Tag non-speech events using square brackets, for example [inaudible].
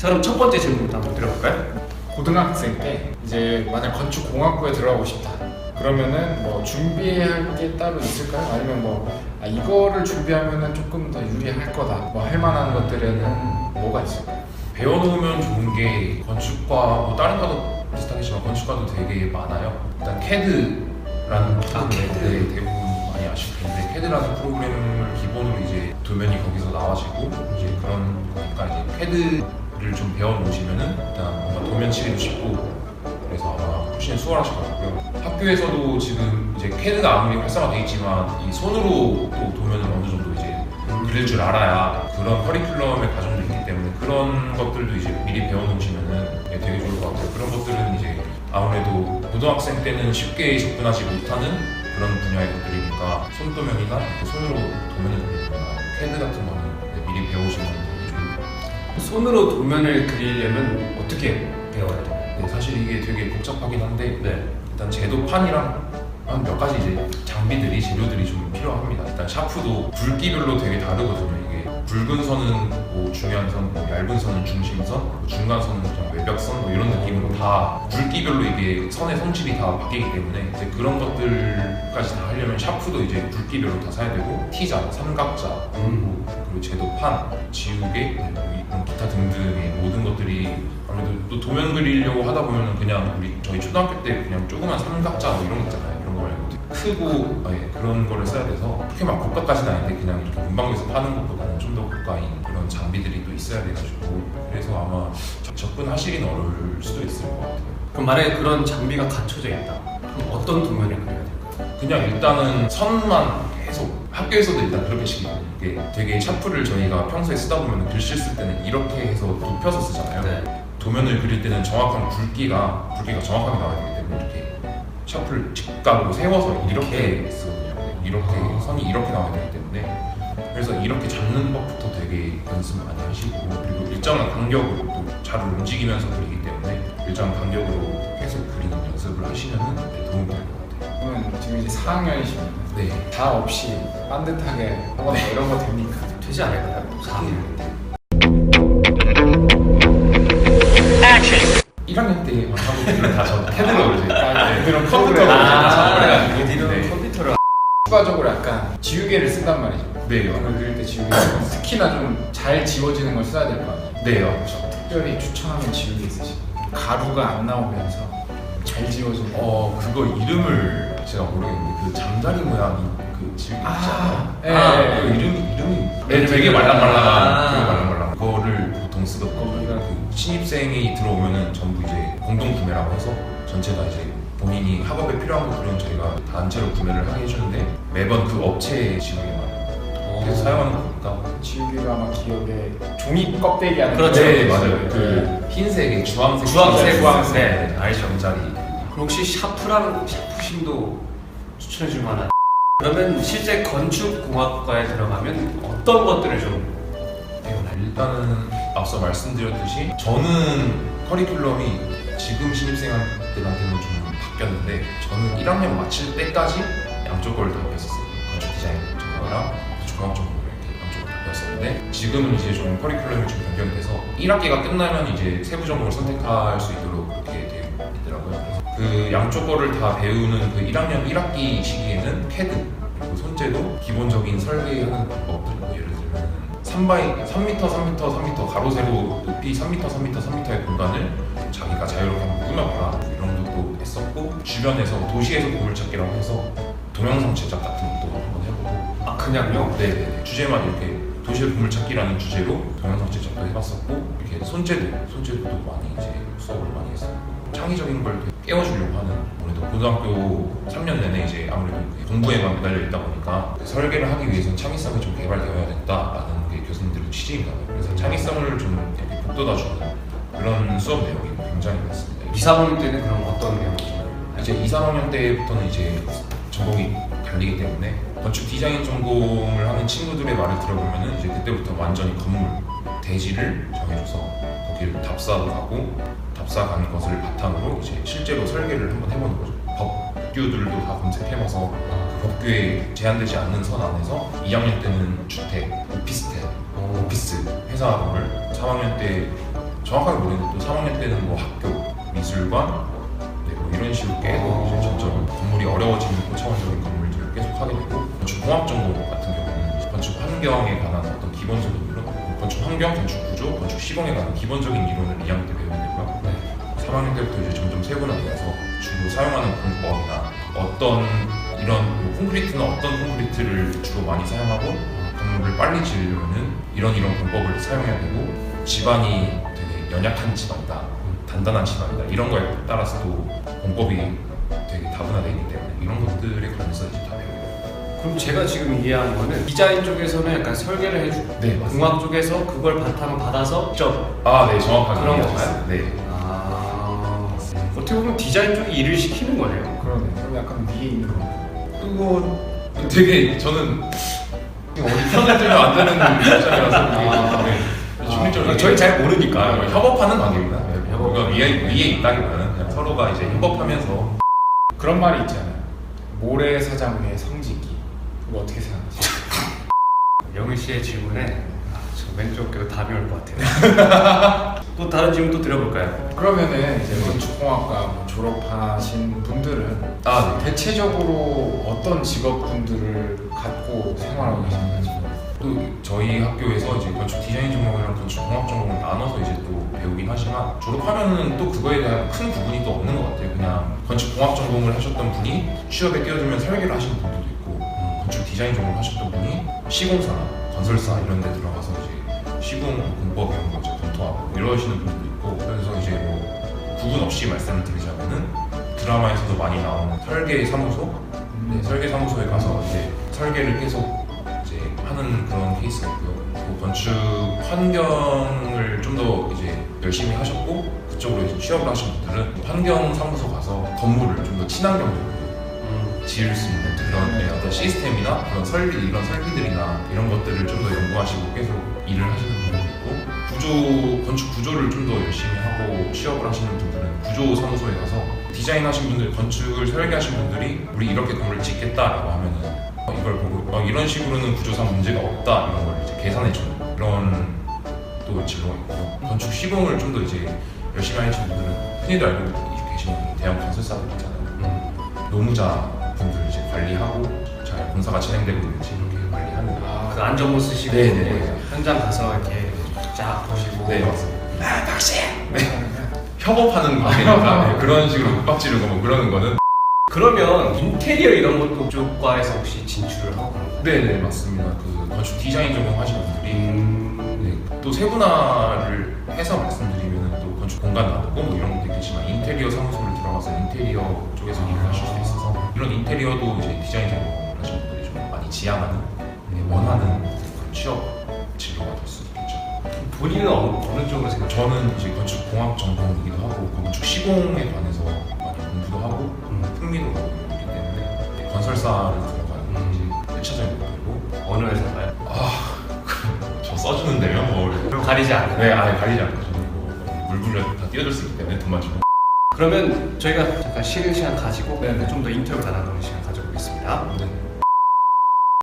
자 그럼 첫 번째 질문부터 한번 들어볼까요? 고등학생 때 이제 만약 건축 공학부에 들어가고 싶다. 그러면은 뭐 준비해야 할 게 따로 있을까요? 아니면 뭐 아, 이거를 준비하면은 조금 더 유리할 거다. 뭐 할 만한 것들에는 뭐가 있을까요? 배워놓으면 좋은 게 건축과 뭐 다른 과도 비슷하겠지만 건축과도 되게 많아요. 일단 CAD라는 프로그램 네, 대부분 많이 아실 텐데 CAD라는 프로그램을 기본으로 이제 도면이 거기서 나와지고 이제 그런 거니까 이제 CAD 를 좀 배워놓으시면은 일단 뭔가 도면 치기도 쉽고 그래서 아마 훨씬 수월하실 것 같고요. 학교에서도 지금 이제 CAD가 아무리 활성화돼 있지만 이 손으로 또 도면을 어느 정도 이제 그릴 줄 알아야 그런 커리큘럼의 과정도 있기 때문에 그런 것들도 이제 미리 배워놓으시면은 예, 되게 좋을 것 같아요. 그런 것들은 이제 아무래도 고등학생 때는 쉽게 접근하지 못하는 그런 분야의 것들이니까 손도면이나 그 손으로 도면을 그리거나 캐드 같은 거는 네, 미리 배우시면. 손으로 도면을 그리려면 어떻게 배워야 돼요? 네, 사실 이게 되게 복잡하긴 한데 네. 일단 제도판이랑 한 몇 가지 이제 장비들이 재료들이 좀 필요합니다. 일단 샤프도 굵기별로 되게 다르거든요. 굵은 선은 뭐 중요한 선, 뭐 얇은 선은 중심선, 뭐 중간 선은 좀 외벽선 뭐 이런 느낌으로 다 굵기별로 이게 선의 성질이 다 바뀌기 때문에 이제 그런 것들까지 다 하려면 샤프도 이제 굵기별로 다 사야 되고 T자, 삼각자, 음. 그리고 제도판, 지우개, 뭐 이런 기타 등등의 모든 것들이 아무래도 또 도면 그리려고 하다 보면은 그냥 우리 저희 초등학교 때 그냥 조그만 삼각자 뭐 이런 거 있잖아요. 크고 아, 예, 그런 거를 써야 돼서 그렇게 막 고가까지는 아닌데 그냥 이렇게 문방구에서 파는 것보다는 좀 더 고가인 그런 장비들이 또 있어야 돼가지고 그래서 아마 접- 접근하시긴 어려울 수도 있을 것 같아요. 그럼 만약에 그런 장비가 갖춰져 있다. 그럼 어떤 도면을 그려야 될까요? 그냥 일단은 선만 계속 학교에서도 일단 그렇게 시키거든요. 이게 되게 샤프를 저희가 평소에 쓰다 보면 글씨 쓸 때는 이렇게 해서 눕혀서 쓰잖아요. 네. 도면을 그릴 때는 정확한 굵기가 굵기가 정확하게 나와야 되기 때문에 이렇게 샤프를 직각으로 세워서 이렇게 쓰거든요. 이렇게 선이 이렇게 나와야 되기 때문에 그래서 이렇게 잡는 법부터 되게 연습 많이 하시고 그리고 일정한 간격으로 또 잘 움직이면서 그리기 때문에 일정한 간격으로 계속 그리는 연습을 하시면은 도움이 될 것 같아요. 그러면 지금 이제 4학년이시면 네. 다 없이 반듯하게 하거나 뭐 이런 거 됩니까? 되지 않을까요? 4학년 그들은 다저 캐드로 그러죠. 아, 그들은 컴퓨터로 컴퓨터로. 아, 그래가지고 얘들은 네. 컴퓨터를 추가적으로 약간 지우개를 쓴단 말이죠. 네, 오늘 그릴 때 지우개 특히나 좀 잘 지워지는 걸 써야 될 거 아니에요. 네요. 특별히 추천하는 지우개 있으신가요? 가루가 안 나오면서 잘 지워지는 어 그거 이름을 제가 모르겠는데 그 잠자리 모양이 그 지우개 있잖아요. 예, 아, 예, 그 예. 이름이 이름이 네, 되게 네. 말랑말랑한 아. 되게 말랑말랑 신입생이 들어오면은 전부 이제 공동 구매라고 해서 전체 다 이제 본인이 학업에 필요한 것들은 저희가 단체로 구매를 하게 해주는데 매번 그 업체의 지우개만 계속 사용하는 거니까 지우개가 아마 기억에 종이 껍데기 안에 그렇죠. 네. 맞아요. 그 흰색의 주황색 주황색, 주황색 네, 알죠. 잠자리 그럼 혹시 샤프랑 샤프심도 추천해 줄 만한 그러면 실제 건축공학과에 들어가면 어떤 것들을 좀? 일단은 앞서 말씀드렸듯이 저는 커리큘럼이 지금 신입생한테는 좀 바뀌었는데 저는 1학년 마칠 때까지 양쪽 걸 다 배웠었어요. 건축 디자인 전공이랑 종합 전공 이렇게 양쪽을 다 배웠었는데 지금은 이제 좀 커리큘럼이 좀 변경이 돼서 1학기가 끝나면 이제 세부 전공을 선택할 수 있도록 그렇게 되어 있더라고요. 그 양쪽 거를 다 배우는 그 1학년 1학기 시기에는 캐드 그리고 손재도 기본적인 설계하는 예를 3바이 3m, 3m, 3m 가로 세로 높이 3m, 3m, 3m의 공간을 자기가 자유롭게 한번 꾸며봐라. 이런 것도 했었고 주변에서 도시에서 보물 찾기라고 해서 동영상 제작 같은 것도 한번 해보고. 아 그냥요? 네 주제만 이렇게 도시의 보물 찾기라는 주제로 동영상 제작도 해봤었고 이렇게 손재도 손재도도 많이 이제 수업을 많이 했었고 창의적인 걸 깨워주려고 하는 아무래도 고등학교 3년 내내 이제 아무래도 그 공부에만 매달려 있다 보니까 그 설계를 하기 위해서는 창의성이 좀 개발되어야 된다라는 게 교수님들의 취지인가 봐요. 그래서 창의성을 좀 이렇게 북돋아주는 그런 수업 내용이 굉장히 많습니다. 2, 3학년 때는 그럼 어떤 내용이죠? 이제 2, 3학년 때부터는 이제 전공이 갈리기 때문에 건축 디자인 전공을 하는 친구들의 말을 들어보면은 이제 그때부터 완전히 건물 대지를 정해줘서 거기를 답사도 가고 답사 간 것을 바탕으로 이제 실제로 설계를 한번 해보는 거죠. 법규들도 다 검색해봐서 그 법규에 제한되지 않는 선 안에서 2학년 때는 주택, 오피스텔, 오피스, 회사를 3학년 때 정확하게 모르겠는데 또 3학년 때는 뭐 학교, 미술관 네, 뭐 이런 식으로 계속 이제 점점 건물이 어려워지는 고차원적인 건물들을 계속 하게 되고 건축 공학 전공 같은 경우는 건축 환경에 관한 어떤 기본적인 이론, 건축 환경, 건축 구조, 건축 시공에 관한 기본적인 이론을 2학년 때 배우게 되고요. 네. 3학년 때부터 이제 점점 세분화 되어서 주로 사용하는 공법이나 어떤 이런 뭐 콘크리트는 어떤 콘크리트를 주로 많이 사용하고 건물을 빨리 지으려면은 이런 이런 공법을 사용해야 되고 집안이 되게 연약한 집안이다, 단단한 집안이다 이런 거에 따라서 또 공법이 되게 다분화되어 있기 때문에 이런 것들에 관해서 이제 다 배워요. 그럼 제가 지금 이해한 거는 디자인 쪽에서는 약간 설계를 해주고 네, 공학 쪽에서 그걸 바탕 받아서 직접 아, 네, 정확하게 그런 이해하셨어요. 네. 아 어떻게 보면 디자인 쪽이 일을 시키는 거네요. 그러네. 그럼 약간 위에 있는 거. 그거 되게 저는 어디 편을 들면 안 되는 입장이라서 아. 되게 네. 중립적으로 저희 잘 모르니까. 아, 협업하는 관계입니다. 네, 협업. 협업가 위에 위에 있다기보다는 그냥 서로가 이제 협업하면서 그런 말이 있잖아요. 모래사장 위에 성지기. 그거 어떻게 생각하세요? 영희 씨의 질문에 아, 저 왼쪽 어깨가 답이 올 것 같아요. [laughs] 또 다른 질문 또 드려볼까요? 그러면은 이제 건축공학과 뭐 졸업하신 분들은 아, 네. 대체적으로 어떤 직업분들을 갖고 생활하고 계신가요? 또 저희 학교에서 이제 건축 디자인 전공이랑 건축 공학 전공을 나눠서 이제 또 배우긴 하지만 졸업하면은 또 그거에 대한 큰 부분이 또 없는 것 같아요. 그냥 건축 공학 전공을 하셨던 분이 취업에 끼어들면 설계를 하시는 분들도 있고 건축 디자인 전공을 하셨던 분이 시공사나 건설사 이런 데 들어가서 이제 시공 공법 이런 거이 제 검토하고 이러시는 분들도 있고 그래서 이제 뭐 구분 없이 말씀을 드리자면은 드라마에서도 많이 나오는 설계 사무소 네, 설계 사무소에 가서 이제 설계를 계속 이제 하는 그런 케이스가 있고요. 그 건축 환경을 좀 더 이제 열심히 하셨고 그쪽으로 이제 취업을 하신 분들은 환경 사무소 가서 건물을 좀 더 친환경적으로 음, 지을 수 있는 그런 네, 어떤 시스템이나 그런 설비 이런 설비들이나 이런 것들을 좀 더 연구하시고 계속 일을 하시는 있고 구조 건축 구조를 좀 더 열심히 하고 취업을 하시는 분들은 구조 사무소에 가서 디자인하신 분들 건축을 설계하신 분들이 우리 이렇게 건물을 짓겠다라고 하면은 어, 이걸 보고 어, 이런 식으로는 구조상 문제가 없다 이런 걸 이제 계산해 주는 그런 또 진로가 있고요. 건축 시공을 좀 더 이제 열심히 하시는 분들은 흔히들 알고 계시는 대형 건설사들 있잖아요. 음. 노무자 분들 이제 관리하고 잘 공사가 진행되고 있는지 이렇게 관리하는 아, 그 안전모 쓰시고 네네. 현장 가서 이렇게 쫙 보시고 네 맞습니다. 아 박씨. 네. 협업하는 관계니까 네, 그런 식으로 윽박지르고 뭐 그러는 거는 그러면 인테리어 이런 것도 쪽과에서 혹시 진출을 하고 그런 거예요? 네네 맞습니다. 그 건축 디자인 전공하신 분들이 음, 네, 또 세분화를 해서 말씀드리면 또 건축 공간 나누고 뭐 이런 것도 있겠지만 인테리어 사무소를 들어가서 인테리어 쪽에서 일을 하실 수 있어서 이런 인테리어도 이제 디자인 전공을 하신 분들이 좀 많이 지향하는 네, 원하는 취업 진로가 될 수 있겠죠. 본인은 어느, 어느 쪽으로 생각해요? 저는 이제 건축 공학 전공이기도 하고 건축 시공에 관해서 많이 공부도 하고 음, 흥미도 가고 있기 때문에 건설사를 들어가는 게 이제 1차적인 목표고 어느 회사가요? [laughs] 저 써주는 데면 뭐 가리지 않고 네, 아예 가리지 않고 저는 뭐 물불려 다 뛰어들 수 있기 때문에 돈만 주고 그러면 저희가 잠깐 쉬는 시간 가지고 네네. 좀더 인터뷰 나눠보는 시간 가져보겠습니다. 네.